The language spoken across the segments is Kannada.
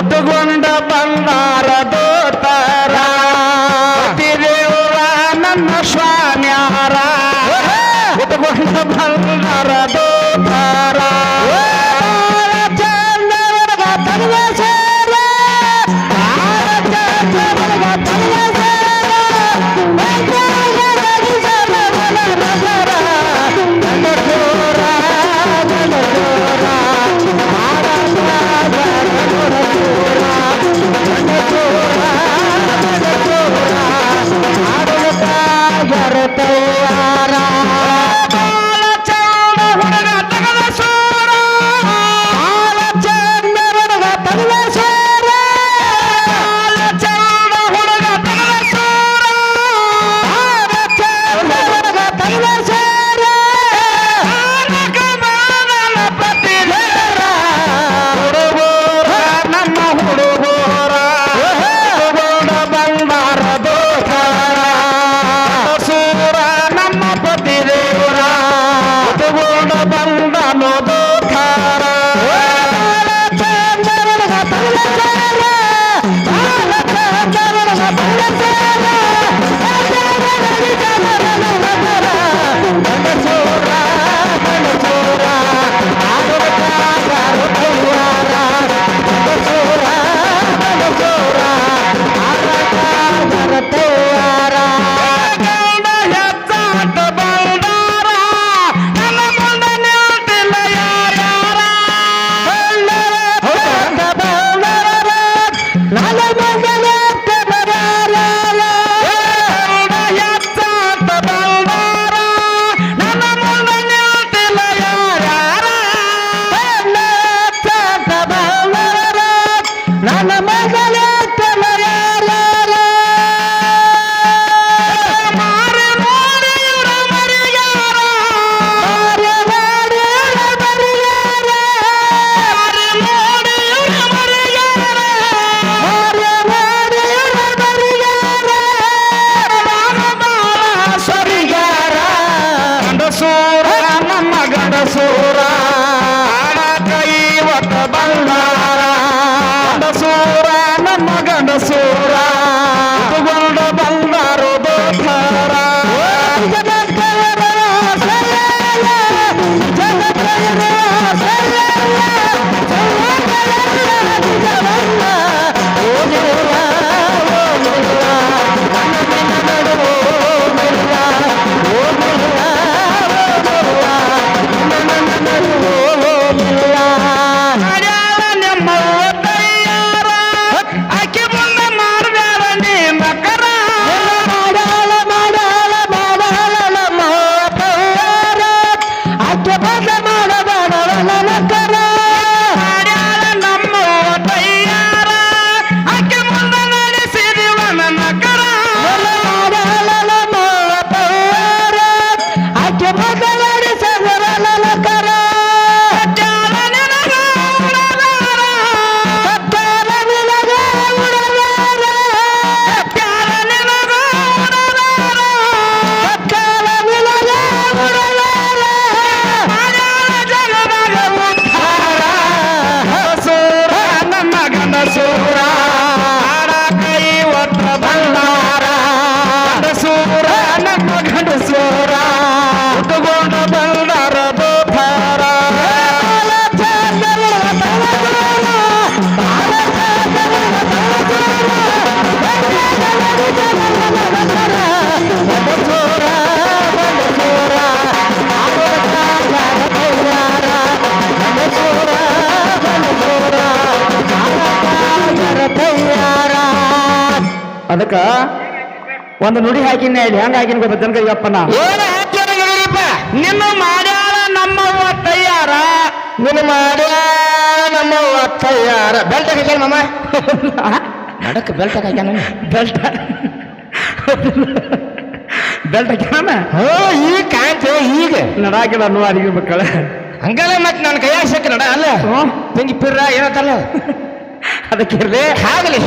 ಮುದುಗೊಂಡ ಬಂದಾರದ Thank you. ಅದಕ್ಕ ಒಂದು ನುಡಿ ಹಾಕಿನ ಇಲ್ಲಿ ಹೆಂಗ ಹಾಕಿನ ಗೊತ್ತ ಜನಕ ಇವಪ್ಪ ನಾ ಏನ ಹಾಕ್ಯಾರಪ್ಪ ನಿನ್ನ ಮಾಡ್ಯಾರ ನಮ್ಮವ್ವ ತಯ್ಯಾರ. ನಿನ್ನ ಮಾಡ್ಯಾರ ನಮ್ಮವ್ವ ತಯ್ಯಾರ. ಬೆಲ್ಟ್ ಹಾಕ್ಯಾನ ಮಾಮ. ನಡಕ್ಕೆ ಬೆಲ್ಟ್ ಹಾಕ್ಯಾನ. ಬೆಲ್ಟ ಬೆಲ್ಟ್ ಹಾಕ್ಯಾನ? ಹೋ ಈಗ ಕಾಂತೆ ಈಗ. ನಡಾಕಿಲ್ಲ ಅನ್ನೋ ಅಡಿಗೆ ಮಕ್ಕಳ. ಹಂಗಲ್ಲ ಮತ್ತೆ ನನ್ನ ಕೈಯಾಗ ಸಿಕ್ಕ ನಡ ಅಲ್ಲ. ಹ್ಞೂ ತಂಗಿ ಪಿರ್ರ ಏನತ್ತಲ್ಲ ಅದಕ್ಕೆ ಆಗಲಿ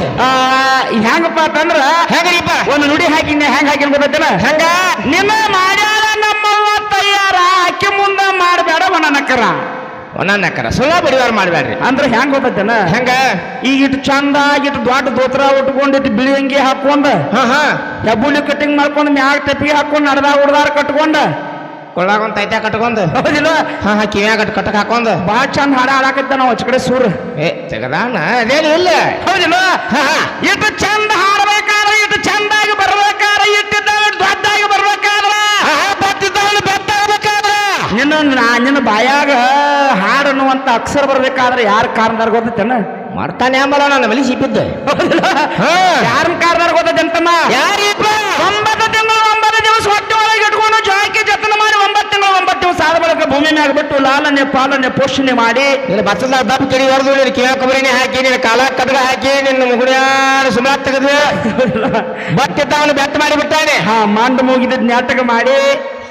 ಹೆಂಗಪ್ಪ ಅಂತಂದ್ರ ಹೆಂಗಪ್ಪ ಒಂದು ನುಡಿ ಹಾಕಿನ ಹೆಂಗ್ ಹಾಕಿ ಗೊತ್ತೇನ ಹಂಗ? ನಿಮ್ಮ ಮಾಡ್ಯಾರ ನಮ್ಮವ್ವ ತಯಾರ ಅಕ್ಕಿ ಮುಂದ ಮಾಡಬೇಡ ನಕ್ಕರ ಒಣನಕ್ಕರ ಸುಳ್ಳ ಬಡಿವಾರ ಮಾಡ್ಬೇಡ್ರಿ ಅಂದ್ರೆ ಹೆಂಗ್ ಗೊತ್ತೇನ ಹೆಂಗ? ಈಗ ಇಟ್ಟು ಚಂದ ಇಟ್ಟು ದೊಡ್ಡ ದೋತ್ರ ಉಟ್ಕೊಂಡು ಇಟ್ಟು ಬಿಳಿ ಅಂಗಿ ಹಾಕೊಂಡ ಹಾ ಹಾ. ಹೆಬ್ಬುಳಿ ಕಟಿಂಗ್ ಮಾಡ್ಕೊಂಡು ಮ್ಯಾಗ ಟಪ್ಪಿ ಹಾಕೊಂಡು ನಡ್ದಾಗ ಹುಡ್ದಾರ ಕಟ್ಕೊಂಡ ಕೊಳ್ಳಾಗ ಒಂದ್ ತೈತ ಕಟ್ಕೊಂಡ್. ಹೌದಿಲ್ಲ? ಹಾ ಹಾ ಕಿವ್ಯಾಗ ಕಟ್ ಕಟ್ಟಕ್ ಹಾಕೊಂಡು. ಭಾಳ ಚಂದ ಹಾಡ ಹಾಡಾಕತ್ತ ನಾವು ಆಚೆ ಕಡೆ ಸೂರ್. ಏ ತೆಗದಾನ ಅದೇನು ಇಲ್ಲ. ಹೌದಿಲ್ಲ? ಇಟ್ಟು ಚಂದ ಹಾಡಬೇಕಾದ್ರೆ ಇಟ್ಟು ಚಂದಾಗಿ ಬರ್ಬೇಕಾದ್ರೆ ಇಟ್ಟಿದ್ದಾವೆ ದೊಡ್ಡಾಗಿ ಬರ್ಬೇಕಾದ್ರೆ. ಬತ್ತಿದ್ದವನು ಬೆತ್ತ ನಿನ್ನ ನಾ- ನಿನ್ನ ಬಾಯಾಗ ಹಾಡು ಅನ್ನುವಂತ ಅಕ್ಷರ ಬರ್ಬೇಕಾದ್ರೆ ಯಾರ ಕಾರಣದಾರ ಗೊತ್ತೇನ ಮಾಡ್ತಾನೆ ಅಂಬಲ ನನ್ನ ಮಲಿ ಸಿಕ್ಕಿದ್ದೆ ಹಾ. ಯಾರ ಕಾರಣದಾರ ಗೊತ್ತೈತೆ ಅಂತಮ್ಮ ಯಾರಿಪ್ಪ ತಿಂಗಳು ಬಳಕ ಭೂಮಿ ಮ್ಯಾಗ ಬಿಟ್ಟು ಲಾಲನೆ ಪಾಲನೆ ಪೋಷಣೆ ಮಾಡಿ ನಿನ್ನ ಬತ್ತದ ದಪ್ಪ ಹೊಡೆದು ನಿನ್ನ ಕಿವ್ಯಾಗ ಕೊಬ್ಬರಿನೇ ಹಾಕಿ ನಿನ್ನ ಕಾಲ ಕದಗ ಹಾಕಿ ನಿನ್ನ ಮುಗುಡ್ಯಾರ ಸುಮಾರು ತೆಗೆದು ಬತ್ತಿದ್ದವನು ಬೆತ್ತ ಮಾಡಿ ಬಿಟ್ಟಾನೆ. ಹಾ ಮಂಡ ಮುಗಿದ ನಾಟಕ ಮಾಡಿ.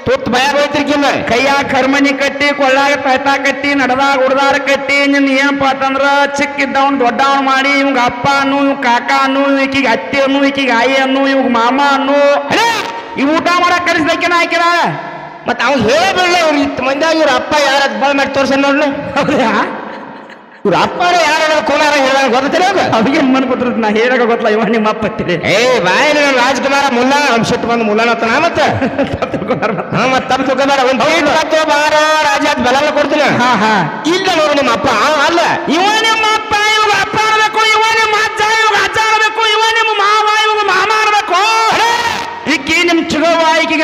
ತುತ್ತು ಭಯ ಹೋಯ್ತಿರ್ಕಿಲ್ಲ ಕೈಯಾಗ ಕರ್ಮನಿ ಕಟ್ಟಿ ಕೊಳ್ಳಾಗ ಪೈತಾ ಕಟ್ಟಿ ನಡದಾಗ ಉಡ್ದಾರ ಕಟ್ಟಿ ನಿನ್ ಏನಪ್ಪ ಅಂತಂದ್ರ ಚಿಕ್ಕಿದ್ದವನ್ ದೊಡ್ಡವನು ಮಾಡಿ ಇವಂಗ ಅಪ್ಪ ಅನ್ನು ಇವ್ ಕಾಕ ಅನ್ನು ಈಕಿಗೆ ಅತ್ತಿ ಅನ್ನು ಈಕಿಗೆ ಆಯಿ ಅನ್ನು ಇವಾಗ ಮಾಮ ಅನ್ನು. ಈ ಊಟ ಮಾಡಕ್ ಕಲಿಸ್ಬೇಕೇನ ಹಾಕಿರ ಮತ್ತ ಅವ್ನು ಹೇಳಬಿಡ್ಲ ಇವ್ರು ಇತ್ತು ಮಂದಿಯಾಗ ಇವ್ರ ಅಪ್ಪ ಯಾರ ಬಾಳ್ ಮಾಡಿ ತೋರ್ಸ ನೋಡ್ಲಿ. ಹೌದಾ ಇವ್ರ ಅಪ್ಪ ಯಾರ ಕೋಲಾರ ಹೇಳ ಗೊತ್ತಿಲ್ಲ ಅವ್ರಿಗೆ ಮನ್ ಗೊತ್ತಿರುತ್ತೆ ನಾ ಹೇಳಕ ಗೊತ್ತಲ್ಲ ಇವ ನಿಮ್ಮ ಅಪ್ಪ ಏ ಬಾಯಿ ರಾಜಕುಮಾರ ಮುಲ್ಲಾ ಅಂಶಟ್ ಬಂದು ಅಂತ ನಾ ಮತ್ತ? ಹಾ ಮತ್ತ ತಪ್ಪು ತಿಳ್ಕೊಬೇಡ ಒಂದ್ ತಪ್ಪು ಬಾರ ರಾಜ ಅದ್ ಬೆಲ್ಲ ಕೊಡ್ತೀನಿ. ಹಾ ಹಾ. ಇಲ್ಲ ನೋಡು ನಿಮ್ಮ ಅಪ್ಪ ಆ, ಅಲ್ಲ. ಇವ ನಿಮ್ಮ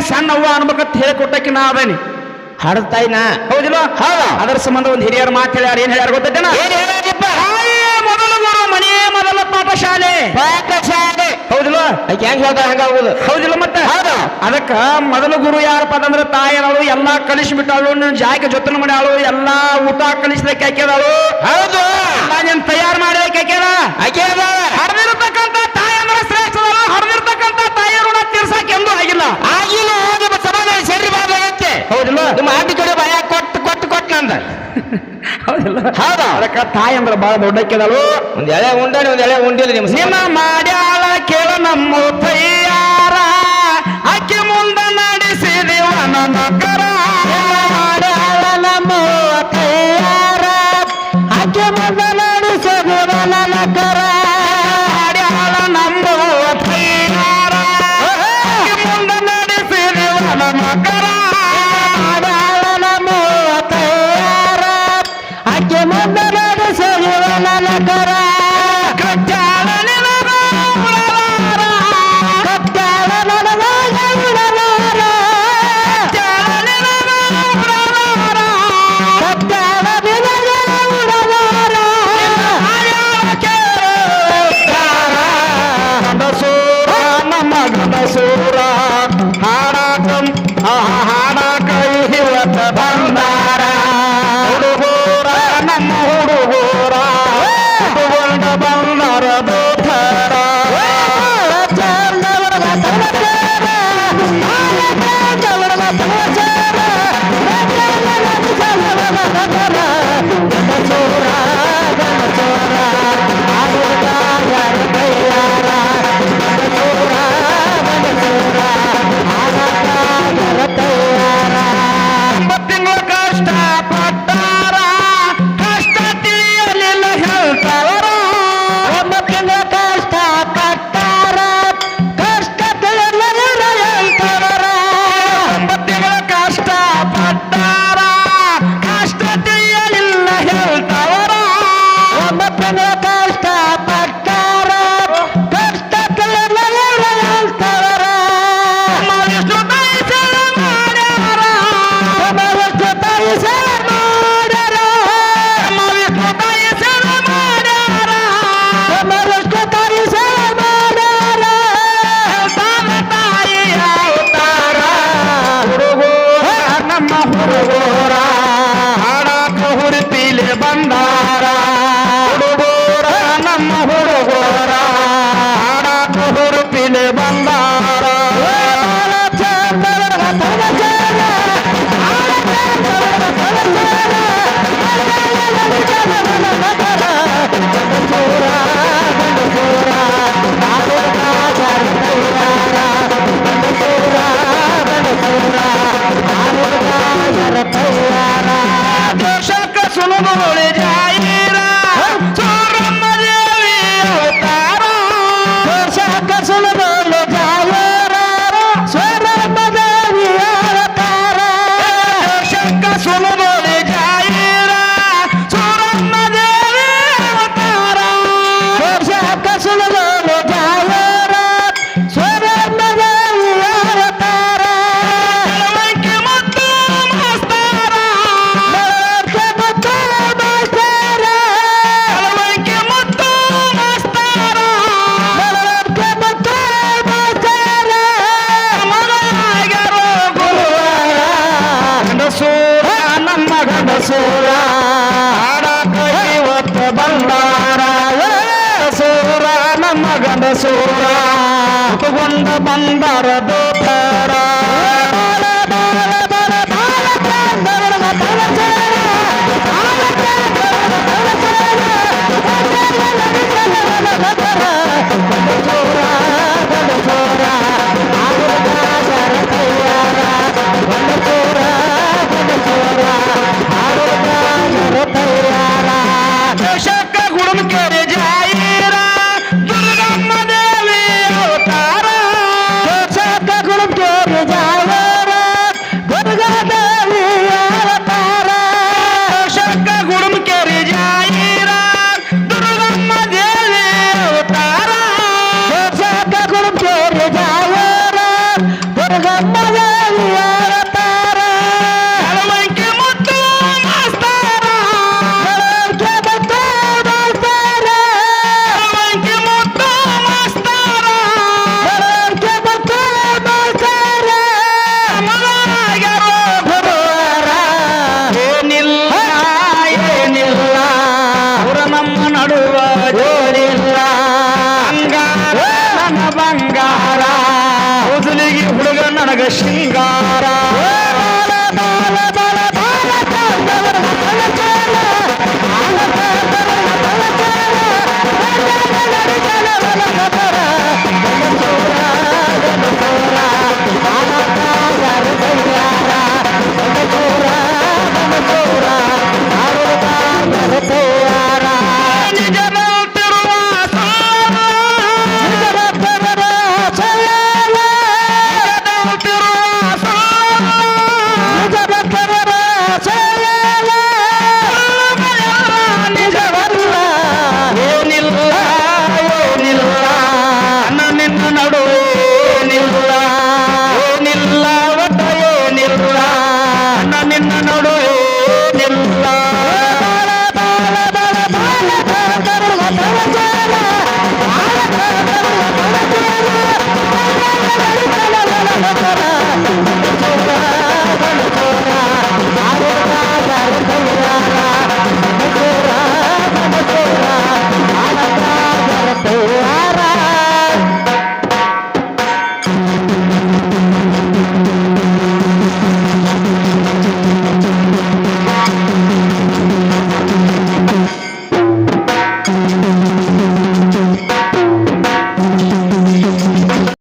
ಚಿಗವ್ವ ಈಕಿಗೆ ಸಣ್ಣ ಅವ್ವ ಅನ್ಬೇಕಂತ ಹೇಳಿಕೊಟ್ಟಕ್ಕೆ ನಾ ಅದೇನಿ. ಹಾಡ್ತಾಯಿನ ಹೌದಿಲ್ಲ? ಹೌದ ಅದರ ಸಂಬಂಧ ಒಂದು ಹಿರಿಯರ ಮಾತು ಹೇಳ್ಯಾರ ಏನ್ ಹೇಳ್ಯಾರ ತಾಯಿಯೇ ಮೊದಲ ಗುರು ಮನೆಯೇ ಮೊದಲ ಪಾಠಶಾಲೆ. ಪಾಠಶಾಲೆ. ಹೌದಿಲ್ಲ? ಆಕೆ ಹೆಂಗ್ ಹೇಳ್ದ ಆಗುದು? ಹೌದಿಲ್ಲ ಮತ್ತೆ? ಹೌದು. ಅದಕ್ಕ ಮೊದಲ ಗುರು ಯಾರಪ್ಪ ಅಂತಂದ್ರೆ ತಾಯಿಯರಳು ಎಲ್ಲಾ ಕಲಿಸಿಬಿಟ್ಟಾಳು ನಿನ್ನ ಜಾಯಕ ಜೊತೆ ಮಾಡ್ಯಾಳು ಎಲ್ಲಾ ಊಟ ಕಲಿಸ್ಲಿಕ್ಕೆ ಹಾಕ್ಯದಾಳು ಹೌದು. ನಾನು ತಯಾರು ಮಾಡ್ಲಿಕ್ಕೆ ಹಾಕ್ಯಾರ ಆಕೆ ಅದಾಳ. ಹರಿದಿರ್ತಕ್ಕಂಥ ತಾಯಿ ಅಂದ್ರೆ ಶ್ರೇಷ್ಠ ಹರಿದಿರ್ತಕ್ಕಂಥ ತಾಯಿಯ ಋಣ ತೀರ್ಸಕ್ ಎಂದೂ ಆಗಿಲ್ಲ ಆಗಿಲ್ಲ ಹೋಗಿ ಸಮಾಧಾನ ಸರಿ ಬಾದಾಗತ್ತೆ ಹೌದಿಲ್ಲ ನಿಮ್ಮ ಆಟಿ ಕಡೆ ಭಯ ಕೊಟ್ಟು ಕೊಟ್ಟು ಕೊಟ್ಟು ನಂದ ಹೌದಿಲ್ಲ ತಾಯಿ ಅಂದ್ರೆ ಬಹಳ ದೊಡ್ಡಕ್ಕೆದಳು? ಒಂದ್ ಎಳೆ ಉಂಡಾನೆ ಒಂದ್ ಎಳೆ ಉಂಡಿಲ್ಲ ನಿಮ್ಮ ನಿನ್ನ ಮಾಡ್ಯಾಳ ಕೇಳ ನಮ್ಮ ತಯ್ಯಾರ ಅಕ್ಕಿ ಮುಂದೆ ನಡೆಸಿದಿವ ನನ್ನ ಕರ ಮಕ್ಕಳ ಹಾಕಿಕೊಂಡ তারা